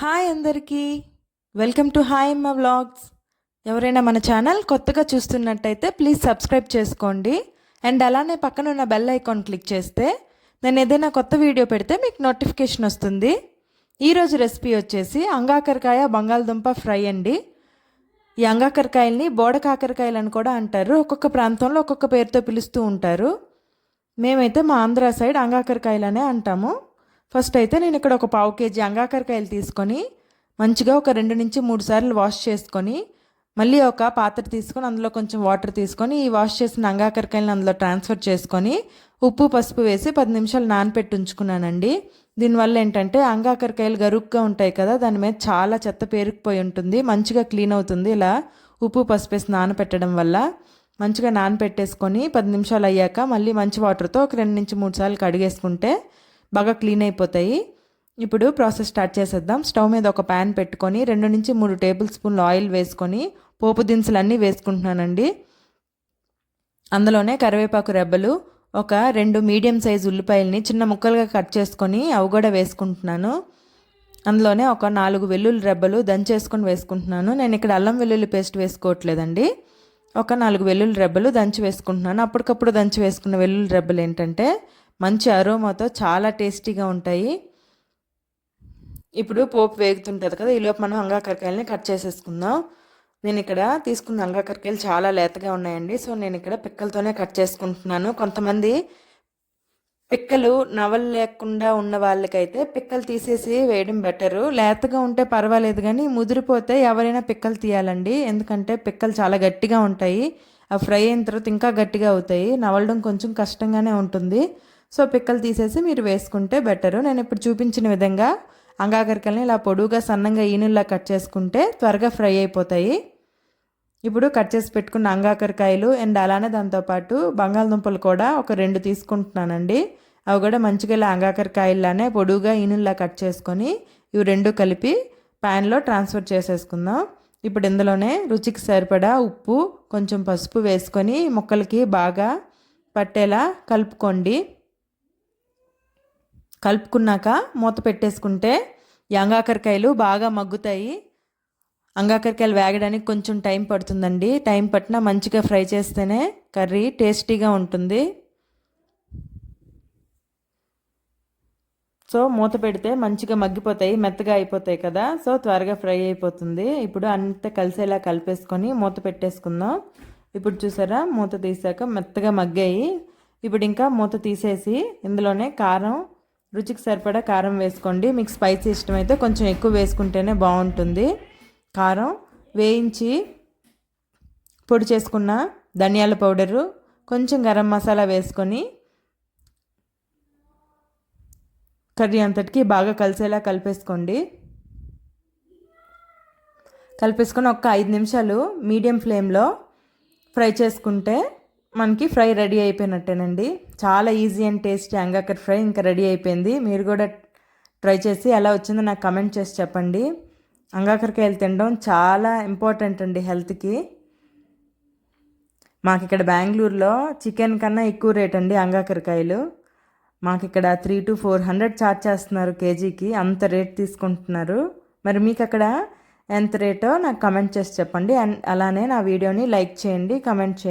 Hi అందరికీ. Welcome to hi Amma vlogs. ఎవరైనా మన ఛానల్ కొత్తగా చూస్తున్నట్టయితే ప్లీజ్ సబ్స్క్రైబ్ చేసుకోండి. అండ్ అలానే పక్కన ఉన్న బెల్ ఐకాన్ క్లిక్ చేస్తే నేను ఏదైనా కొత్త వీడియో పెడితే మీకు నోటిఫికేషన్ వస్తుంది. ఈరోజు రెసిపీ వచ్చేసి అంగాకరకాయ బంగాళదుంప ఫ్రై అండి. ఈ అంగాకరకాయల్ని బోడ కాకరకాయలు అని కూడా అంటారు. ఒక్కొక్క ప్రాంతంలో ఒక్కొక్క పేరుతో పిలుస్తూ ఉంటారు. మేమైతే మా ఆంధ్ర సైడ్ అంగాకరకాయలనే అంటాము. ఫస్ట్ అయితే నేను ఇక్కడ ఒక పావు కేజీ అంగాకరకాయలు తీసుకొని మంచిగా ఒక రెండు నుంచి మూడు సార్లు వాష్ చేసుకొని మళ్ళీ ఒక పాత్ర తీసుకొని అందులో కొంచెం వాటర్ తీసుకొని ఈ వాష్ చేసిన అంగాకరకాయలను అందులో ట్రాన్స్ఫర్ చేసుకొని ఉప్పు పసుపు వేసి పది నిమిషాలు నానపెట్టి ఉంచుకున్నానండి. దీనివల్ల ఏంటంటే అంగాకరకాయలు గరుగ్గా ఉంటాయి కదా దాని మీద చాలా చెత్త పేరుకుపోయి ఉంటుంది మంచిగా క్లీన్ అవుతుంది ఇలా ఉప్పు పసుపు వేసి నానపెట్టడం వల్ల. మంచిగా నానపెట్టేసుకొని పది నిమిషాలు అయ్యాక మళ్ళీ మంచి వాటర్తో ఒక రెండు నుంచి మూడు సార్లు కడిగేసుకుంటే బాగా క్లీన్ అయిపోతాయి. ఇప్పుడు ప్రాసెస్ స్టార్ట్ చేసేద్దాం. స్టవ్ మీద ఒక ప్యాన్ పెట్టుకొని రెండు నుంచి మూడు టేబుల్ స్పూన్లు ఆయిల్ వేసుకొని పోపు దినుసులు అన్నీ వేసుకుంటున్నానండి. అందులోనే కరివేపాకు రెబ్బలు ఒక రెండు మీడియం సైజు ఉల్లిపాయలని చిన్న ముక్కలుగా కట్ చేసుకొని అవి కూడా వేసుకుంటున్నాను. అందులోనే ఒక నాలుగు వెల్లుల్లి రెబ్బలు దంచేసుకొని వేసుకుంటున్నాను. నేను ఇక్కడ అల్లం వెల్లుల్లి పేస్ట్ వేసుకోవట్లేదండి. ఒక నాలుగు వెల్లుల్లి రెబ్బలు దంచి వేసుకుంటున్నాను. అప్పటికప్పుడు దంచి వేసుకున్న వెల్లుల్లి రెబ్బలు ఏంటంటే మంచి అరోమాతో చాలా టేస్టీగా ఉంటాయి. ఇప్పుడు పోపు వేగుతుంటుంది కదా ఈలోపు మనం అంగాకరకాయలని కట్ చేసేసుకుందాం. నేను ఇక్కడ తీసుకున్న అంగాకరకాయలు చాలా లేతగా ఉన్నాయండి సో నేను ఇక్కడ పిక్కలతోనే కట్ చేసుకుంటున్నాను. కొంతమంది పిక్కలు నవలు లేకుండా ఉన్న వాళ్ళకైతే పిక్కలు తీసేసి వేయడం బెటరు. లేతగా ఉంటే పర్వాలేదు కానీ ముదిరిపోతే ఎవరైనా పిక్కలు తీయాలండి ఎందుకంటే పిక్కలు చాలా గట్టిగా ఉంటాయి. ఆ ఫ్రై అయిన తర్వాత ఇంకా గట్టిగా అవుతాయి. నవలడం కొంచెం కష్టంగానే ఉంటుంది. సో పిక్కలు తీసేసి మీరు వేసుకుంటే బెటరు. నేను ఇప్పుడు చూపించిన విధంగా అంగాకరికల్ని ఇలా పొడువుగా సన్నంగా ఈనుల్లా కట్ చేసుకుంటే త్వరగా ఫ్రై అయిపోతాయి. ఇప్పుడు కట్ చేసి పెట్టుకున్న అంగాకరకాయలు అండ్ అలానే దాంతోపాటు బంగాళదుంపలు కూడా ఒక రెండు తీసుకుంటున్నానండి. అవి కూడా మంచిగా ఇలా అంగాకరకాయల్లానే పొడువుగా ఈనుల్లా కట్ చేసుకొని ఇవి రెండు కలిపి ప్యాన్లో ట్రాన్స్ఫర్ చేసేసుకుందాం. ఇప్పుడు ఇందులోనే రుచికి సరిపడా ఉప్పు కొంచెం పసుపు వేసుకొని ముక్కలకి బాగా పట్టేలా కలుపుకోండి. కలుపుకున్నాక మూత పెట్టేసుకుంటే ఈ అంగాకరకాయలు బాగా మగ్గుతాయి. అంగాకరకాయలు వేగడానికి కొంచెం టైం పడుతుందండి. టైం పట్టినా మంచిగా ఫ్రై చేస్తేనే కర్రీ టేస్టీగా ఉంటుంది. సో మూత పెడితే మంచిగా మగ్గిపోతాయి మెత్తగా అయిపోతాయి కదా. సో త్వరగా ఫ్రై అయిపోతుంది. ఇప్పుడు అంత కలిసేలా కలిపేసుకొని మూత పెట్టేసుకుందాం. ఇప్పుడు చూసారా? మూత తీసాక మెత్తగా మగ్గాయి. ఇప్పుడు ఇంకా మూత తీసేసి ఇందులోనే కారం రుచికి సరిపడా కారం వేసుకోండి. మీకు స్పైసీ ఇష్టమైతే కొంచెం ఎక్కువ వేసుకుంటేనే బాగుంటుంది. కారం వేయించి పొడి చేసుకున్న ధనియాల పౌడరు కొంచెం గరం మసాలా వేసుకొని కర్రీ అంతటికి బాగా కలిసేలా కలిపేసుకోండి. కలిపేసుకొని ఒక ఐదు నిమిషాలు మీడియం ఫ్లేమ్లో ఫ్రై చేసుకుంటే మనకి ఫ్రై రెడీ అయిపోయినట్టేనండి. చాలా ఈజీ అండ్ టేస్టీ అంగాకర్ ఫ్రై ఇంకా రెడీ అయిపోయింది. మీరు కూడా ట్రై చేసి ఎలా వచ్చిందో నాకు కమెంట్ చేసి చెప్పండి. అంగాకరకాయలు తినడం చాలా ఇంపార్టెంట్ అండి హెల్త్కి. మాకు ఇక్కడ బెంగళూరులో చికెన్ కన్నా ఎక్కువ రేట్ అండి అంగాకరకాయలు మాకు ఇక్కడ three two four hundred charge చేస్తున్నారు కేజీకి. అంత రేట్ తీసుకుంటున్నారు. మరి మీకు అక్కడ ఎంత రేటో నాకు కమెంట్ చేసి చెప్పండి. అండ్ అలానే నా వీడియోని లైక్ చేయండి కమెంట్ చేయండి.